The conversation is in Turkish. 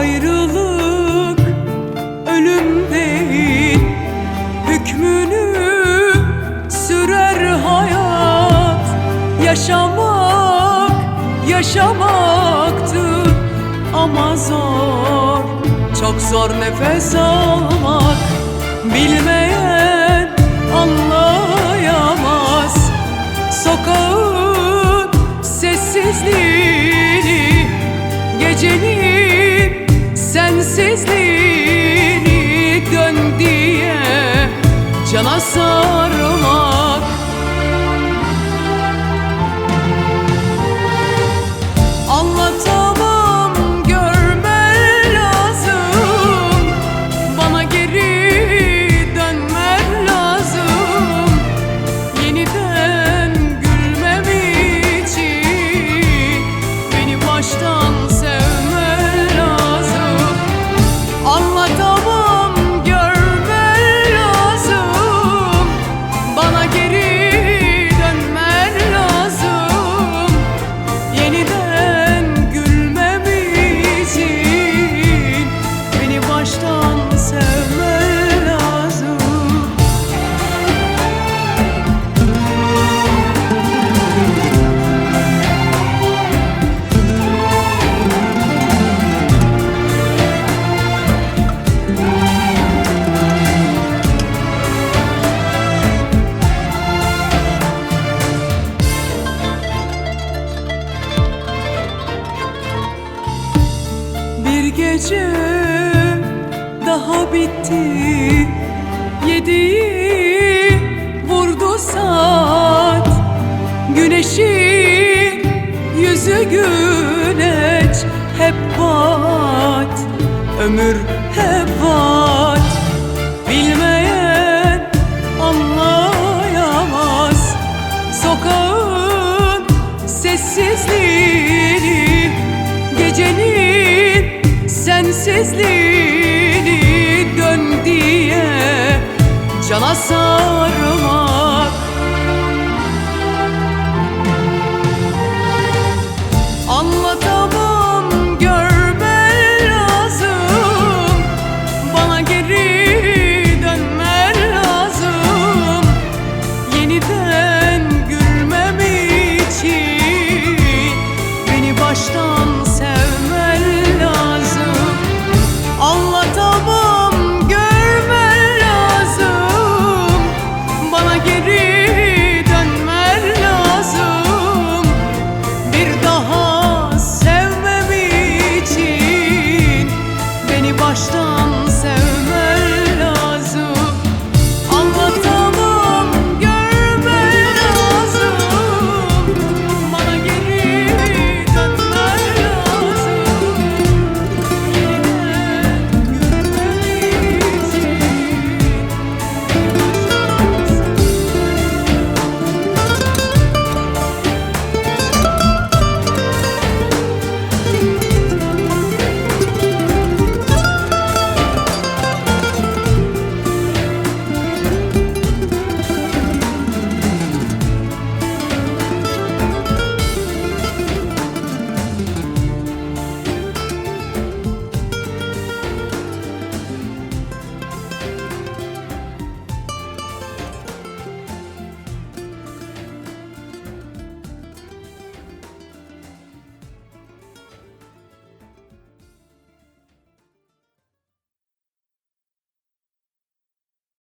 Ayrılık ölüm değil Hükmünü sürer hayat. Yaşamak yaşamaktı Ama zor. Çok zor nefes almak Bilmeyen anlayamaz. Sokağın sessizliğini Gecenin cana sarmak daha bitti. Yediği vurdu saat. Güneşin yüzü güneş hep bat. Ömür hep bat. Bilmeyen anlayamaz. Sokağın sessizliğini Gecenin sensizliğini cana sarma